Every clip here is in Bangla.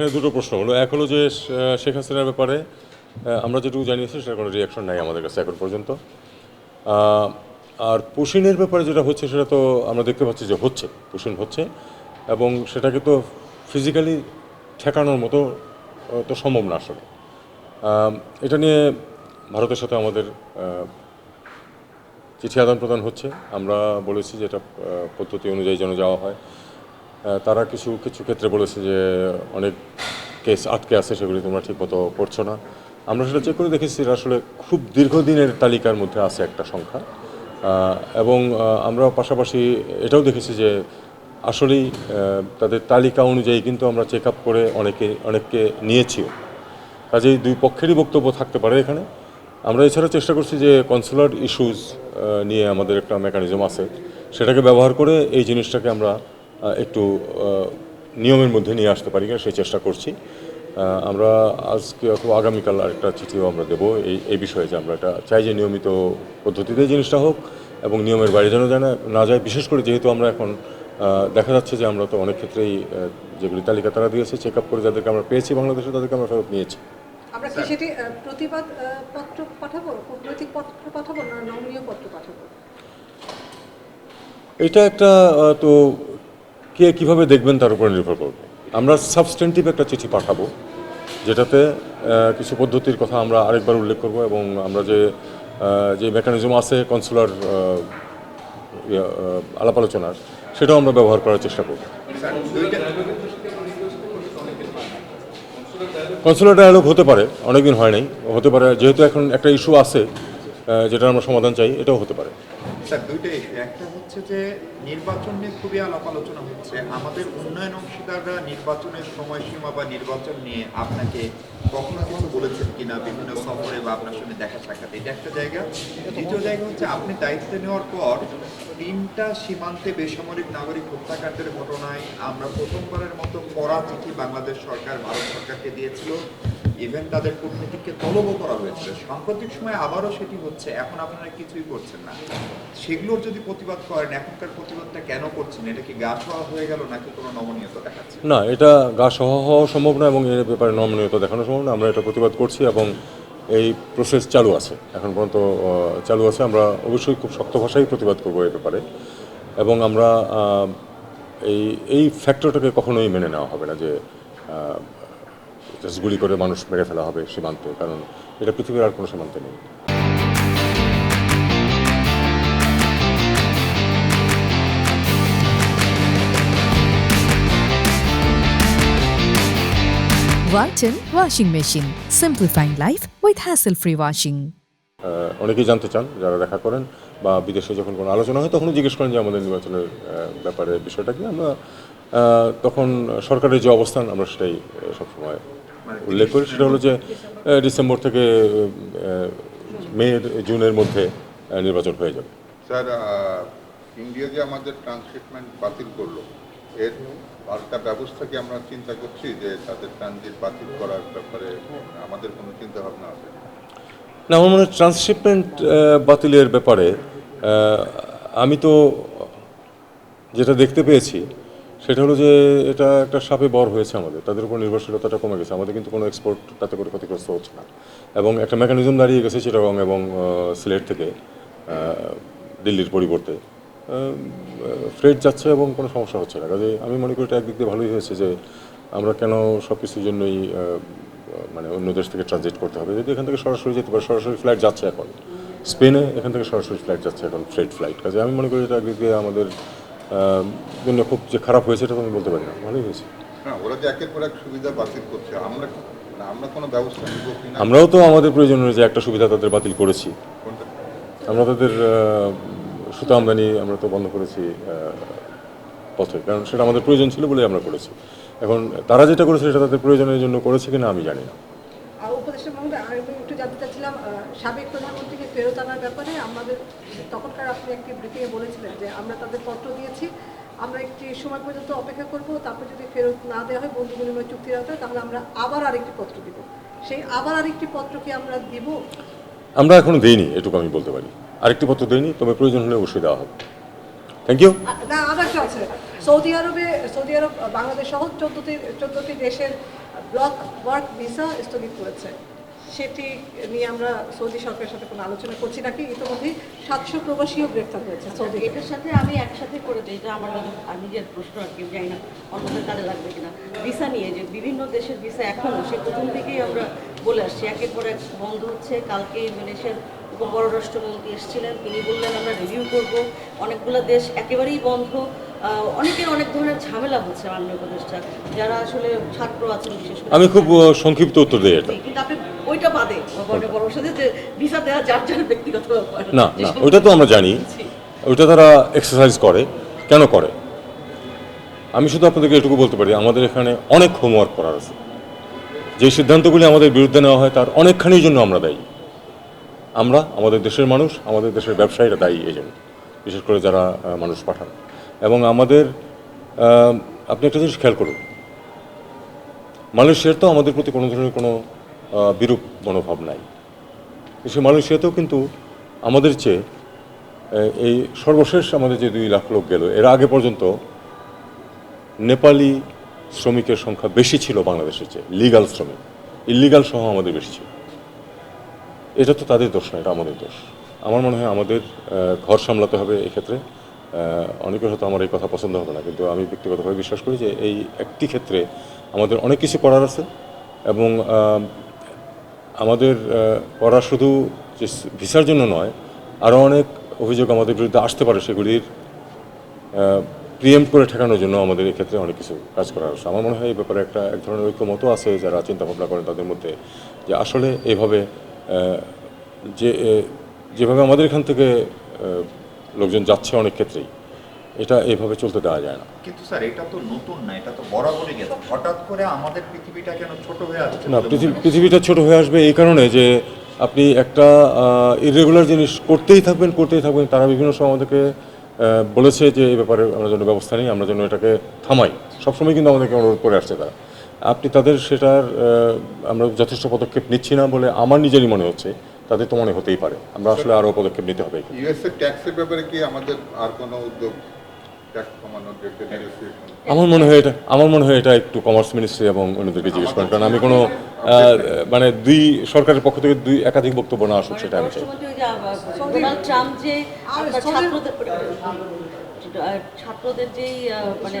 এখানে দুটো প্রশ্ন হলো। এক হলো যে শেখ হাসিনার ব্যাপারে আমরা যেটুকু জানিয়েছি সেটা কোনো রিয়াকশন নাই আমাদের কাছে এখন পর্যন্ত। আর পুশিনের ব্যাপারে যেটা হচ্ছে সেটা তো আমরা দেখতে পাচ্ছি যে হচ্ছে, পুশিন হচ্ছে, এবং সেটাকে তো ফিজিক্যালি ঠেকানোর মতো তো সম্ভব না আসলে। এটা নিয়ে ভারতের সাথে আমাদের চিঠি আদান প্রদান হচ্ছে। আমরা বলেছি যে এটা পদ্ধতি অনুযায়ী যেন যাওয়া হয়। তারা কিছু কিছু ক্ষেত্রে বলেছে যে অনেক কেস আটকে আছে, সেগুলি তোমরা ঠিকমতো করছ না। আমরা সেটা চেক করে দেখেছি আসলে খুব দীর্ঘদিনের তালিকার মধ্যে আছে একটা সংখ্যা। এবং আমরা পাশাপাশি এটাও দেখেছি যে আসলেই তাদের তালিকা অনুযায়ী কিন্তু আমরা চেক আপ করে অনেকে, অনেককে নিয়েছিও। কাজেই দুই পক্ষেরই বক্তব্য থাকতে পারে এখানে। আমরা এছাড়া চেষ্টা করছি যে কনসুলার ইস্যুজ নিয়ে আমাদের একটা মেকানিজম আছে। সেটাকে ব্যবহার করে এই জিনিসটাকে আমরা একটু নিয়মের মধ্যে নিয়ে আসতে পারি কিনা সেই চেষ্টা করছি। আমরা আজকে অথবা আগামীকাল আরেকটা চিঠিও আমরা দেবো। এই এই বিষয়ে যে আমরা এটা চাই যে নিয়মিত পদ্ধতিতে জিনিসটা হোক এবং নিয়মের বাইরে যেন জানা না যায়। বিশেষ করে যেহেতু আমরা এখন দেখা যাচ্ছে যে আমরা তো অনেক ক্ষেত্রেই যেগুলি তালিকা তারা দিয়েছে চেক আপ করে যাদেরকে আমরা পেয়েছি বাংলাদেশে তাদেরকে আমরা ফেরত নিয়েছি। আমরা কি সেটি প্রতিবাদ পত্র পাঠাবো? কূটনৈতিক পত্র পাঠাবো না নমনীয় পত্র পাঠাবো? এটা একটা তো কে কীভাবে দেখবেন তার উপর নির্ভর করবে। আমরা সাবস্টেন্টিভ একটা চিঠি পাঠাবো, যেটাতে কিছু পদ্ধতির কথা আমরা আরেকবার উল্লেখ করব এবং আমরা যে যে মেকানিজম আছে কনসুলার আলাপ আলোচনার, সেটাও আমরা ব্যবহার করার চেষ্টা করব। কনসুলার ডায়ালগ হতে পারে, অনেকদিন হয় নাই, হতে পারে, যেহেতু এখন একটা ইস্যু আছে যেটার আমরা সমাধান চাই, এটাও হতে পারে। স্যার, দুইটা একটা হচ্ছে যে নির্বাচন নিয়ে খুবই আলাপ আলোচনা হচ্ছে। আমাদের উন্নয়ন অংশীদাররা নির্বাচনের সময়সীমা বা নির্বাচন নিয়ে আপনাকে কখনো কিছু বলেছেন কিনা, বিভিন্ন সফরে বা আপনার সঙ্গে দেখা সাক্ষাৎ? এটা একটা জায়গা। দ্বিতীয় জায়গা হচ্ছে আপনি দায়িত্ব নেওয়ার পর তিনটা সীমান্তে বেসামরিক নাগরিক হত্যাকাণ্ডের ঘটনায় আমরা প্রথমবারের মতো কড়া চিঠি বাংলাদেশ সরকার, ভারত সরকারকে দিয়েছিল। ইভেন তাদের কূটনীতিককে তলব করা হয়েছিল। সাম্প্রতিক সময় আবারও সেটি হচ্ছে। এখন আপনারা কিছুই করছেন না। সেগুলোর যদি প্রতিবাদ করেন, এখনকার প্রতিবাদটা কেন করছেন? এটা কি গা ছোঁয়া হয়ে গেল নাকি কোনো নমনীয়তা দেখাচ্ছে? না, এটা গা সহ হওয়া সম্ভব না এবং এর ব্যাপারে নমনীয়তা দেখানো সম্ভব না। আমরা এটা প্রতিবাদ করছি এবং এই প্রসেস চালু আছে। এখন পর্যন্ত চালু আছে। আমরা অবশ্যই খুব শক্ত ভাষায় প্রতিবাদ করব এ ব্যাপারে। এবং আমরা এই এই ফ্যাক্টরটাকে কখনোই মেনে নেওয়া হবে না যে জাস্ট গুলি করে মানুষ মেরে ফেলা হবে সীমান্তে। কারণ এটা পৃথিবীর আর কোনো সীমান্তে নেই। Walton Washing Machine. Simplifying life with hassle-free washing অনেকেই জানতে চান যারা দেখা করেন বা বিদেশে যখন কোনো আলোচনা হয় তখন জিজ্ঞেস করেন যে আমাদের নির্বাচনের ব্যাপারে বিষয়টা কি। আমরা তখন সরকারের যে অবস্থান আমরা সেটাই সবসময় উল্লেখ করি। সেটা হলো যে ডিসেম্বর থেকে মে জুনের মধ্যে নির্বাচন হয়ে যাবে। স্যার ইন্ডিয়া যে আমাদের ট্রান্সশিপমেন্ট বাতিল করল এর পাল্টা ব্যবস্থা কি আমরা চিন্তা করছি যে তাদের ট্রানজিট বাতিল করার ব্যাপারে আমাদের কোনো চিন্তা ভাবনা আছে? না, আমার মনে হয় ট্রান্সশিপমেন্ট বাতিলের ব্যাপারে আমি তো যেটা দেখতে পেয়েছি, সেটা হলো যে এটা একটা সাপে বর হয়েছে আমাদের। তাদের উপর নির্ভরশীলতাটা কমে গেছে। আমাদের কিন্তু কোনো এক্সপোর্ট তাতে করে ক্ষতিগ্রস্ত হচ্ছে না। এবং একটা মেকানিজম দাঁড়িয়ে গেছে চিটাগং এবং সিলেট থেকে দিল্লির পরিবর্তে। ফ্রেড যাচ্ছে এবং কোনো সমস্যা হচ্ছে না। কাজে আমি মনে করি এটা একদিক দিয়ে ভালোই হয়েছে যে আমরা কেন সব কিছুর জন্যই মানে অন্য দেশ থেকে ট্রানজিট করতে হবে। যদি এখান থেকে সরাসরি যেতে পারে সরাসরি ফ্লাইট যাচ্ছে এখন। স্পেনে এখান থেকে সরাসরি ফ্লাইট যাচ্ছে এখন ফ্রেড ফ্লাইট কাজে আমি মনে করি এটা একদিক দিয়ে আমাদের জন্য খুব যে খারাপ হয়েছে এটা তো আমি বলতে পারি না। ভালোই হয়েছে। ওরা যে একের পর এক সুবিধা বাতিল করছে আমরা আমরা কোনো ব্যবস্থা নিব আমরাও তো আমাদের প্রয়োজন অনুযায়ী একটা সুবিধা তাদের বাতিল করেছি। আমরা তাদের সুতা আমদানি আমরা তো বন্ধ করেছি পথে। কারণ সেটা আমাদের প্রয়োজন ছিল বলেই আমরা করেছি। এখন তারা যেটা করেছে সেটা তাদের প্রয়োজনের জন্য করেছে কিনা আমি জানি না। সাবেক প্রধানমন্ত্রীকে ফেরত আনার ব্যাপারে আমাদের তখনকার আপনি একটি ব্রিফিংয়ে বলেছিলেন যে আমরা তাদের পত্র দিয়েছি আমরা একটি সময় পর্যন্ত অপেক্ষা করব তারপর যদি ফেরত না দেওয়া হয় বন্ধু বিনিময় চুক্তির আওতায় তাহলে আমরা আবার আরেকটি পত্র দিব। সেই আবার আরেকটি পত্র কি আমরা দিব? আমরা এখনও দেইনি এটুকু আমি বলতে পারি। আরেকটি পত্র দেয়নি তবে প্রয়োজন হলে অবশ্যই দেওয়া হবে। থ্যাংক ইউ না আর আছে সৌদি আরবে, সৌদি আরব, বাংলাদেশ সহ চোদ্দটি চোদ্দটি দেশের ব্লক ওয়ার্ক ভিসা স্থগিত করেছে। সেটি নিয়ে আমরা সৌদি সরকারের সাথে কোনো আলোচনা করছি নাকি ইতিমধ্যেই সাতশো প্রবাসীও গ্রেফতার হয়েছে সৌদি এটার সাথে আমি একসাথে করে দিই এটা আমার নিজের- প্রশ্ন আর কেউ জানি না অন্যদের কাজে লাগবে কিনা। ভিসা নিয়ে যে বিভিন্ন দেশের ভিসা এখনও সে প্রথম থেকেই আমরা বলে আসছি। একের পর এক বন্ধ হচ্ছে কালকে ইন্দোনেশিয়ার উপপররাষ্ট্রমন্ত্রী এসেছিলেন তিনি বললেন আমরা রিভিউ করব। অনেকগুলো দেশ একেবারেই বন্ধ। অনেকের অনেক ধরনের ঝামেলা হচ্ছে মাননীয় উপদেষ্টা যারা আসলে ছাত্র আছেন বিশেষ করে আমি খুব সংক্ষিপ্ত উত্তর দিই এটা। কিন্তু আপনি ওইটা বাদে যে ভিসা দেওয়া যার যার ব্যক্তিগত ব্যাপার। না না ওইটা তো আমরা জানি। ওইটা তারা এক্সারসাইজ করে। কেন করে? আমি শুধু আপনাদেরকে এটুকু বলতে পারি আমাদের এখানে অনেক হোমওয়ার্ক করার আছে। যে সিদ্ধান্তগুলি আমাদের বিরুদ্ধে নেওয়া হয় তার অনেকখানির জন্য আমরা দায়ী। আমরা আমাদের দেশের মানুষ আমাদের দেশের ব্যবসায়ীরা দায়ী এই জন্য বিশেষ করে যারা মানুষ পাঠান। এবং আমাদের আপনি একটা জিনিস খেয়াল করুন। মালয়েশিয়ার তো আমাদের প্রতি কোনো ধরনের কোনো বিরূপ মনোভাব নাই। সে মালয়েশিয়াতেও কিন্তু আমাদের চেয়ে এই সর্বশেষ আমাদের যে দুই লাখ লোক গেল, এর আগে পর্যন্ত নেপালি শ্রমিকের সংখ্যা বেশি ছিল বাংলাদেশের চেয়ে লিগাল শ্রমিক। ইলিগাল সহ আমাদের বেশি ছিল। এটা তো তাদের দোষ না এটা আমাদের দোষ। আমার মনে হয় আমাদের ঘর সামলাতে হবে এক্ষেত্রে। অনেকের হয়তো আমার এই কথা পছন্দ হবে না, কিন্তু আমি ব্যক্তিগতভাবে বিশ্বাস করি যে এই একটি ক্ষেত্রে আমাদের অনেক কিছু করার আছে এবং আমাদের করা শুধু যে ভিসার জন্য নয় আরও অনেক অভিযোগ আমাদের বিরুদ্ধে আসতে পারে সেগুলির প্রিএম করে ঠেকানোর জন্য আমাদের এই ক্ষেত্রে অনেক কিছু কাজ করার আছে আমার মনে হয় এই ব্যাপারে একটা এক ধরনের ঐক্যমত আছে যারা চিন্তা ভাবনা করেন তাদের মধ্যে যে আসলে এইভাবে আহ, যে যেভাবে আমাদের এখান থেকে লোকজন যাচ্ছে অনেক ক্ষেত্রেই এটা এভাবে চলতে দেওয়া যায় না। কিন্তু স্যার এটা তো নতুন না এটা তো বরাবরই গেছে। হঠাৎ করে আমাদের পৃথিবীটা কেন ছোট হয়ে আসছে না পৃথিবী পৃথিবীটা ছোট হয়ে আসবে এই কারণে যে আপনি একটা ইরেগুলার জিনিস করতেই থাকবেন করতেই থাকবেন। তারা বিভিন্ন সময় আমাদেরকে বলেছে যে এই ব্যাপারে আমরা যেন ব্যবস্থা নিই আমরা যেন এটাকে থামাই। সবসময় কিন্তু আমাদেরকে অনুরোধ করে আসছে তারা। আপনি তাদের সেটার আমরা যথেষ্ট পদক্ষেপ নিচ্ছি না বলে আমার নিজেরই মনে হচ্ছে। তাদের তো মনে হতেই পারে। আমরা আসলে আরও পদক্ষেপ নিতে হবে ইউএসএ ট্যাক্সের ব্যাপারে কি আমাদের আর কোনো উদ্যোগ আমার মনে হয় এটা আমার মনে হয় এটা একটু কমার্স মিনিস্ট্রি এবং অন্যদেরকে জিজ্ঞেস করেন। কারণ আমি কোনো মানে দুই সরকারের পক্ষ থেকে দুই একাধিক বক্তব্য না আসুক সেটা আমি চাই। মানে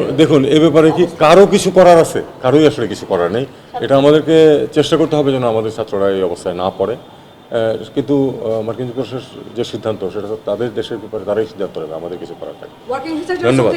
মানে- দেখুন এ ব্যাপারে কি কারও কিছু করার আছে? কারোই আসলে কিছু করার নেই। এটা আমাদেরকে চেষ্টা করতে হবে যেন আমাদের ছাত্ররা এই অবস্থায় না পড়ে। কিন্তু মার্কিন যুক্তরাষ্ট্রের যে সিদ্ধান্ত সেটা তাদের দেশের ব্যাপারে তারাই সিদ্ধান্ত নেবে আমাদের কিছু করার থাকে ধন্যবাদ।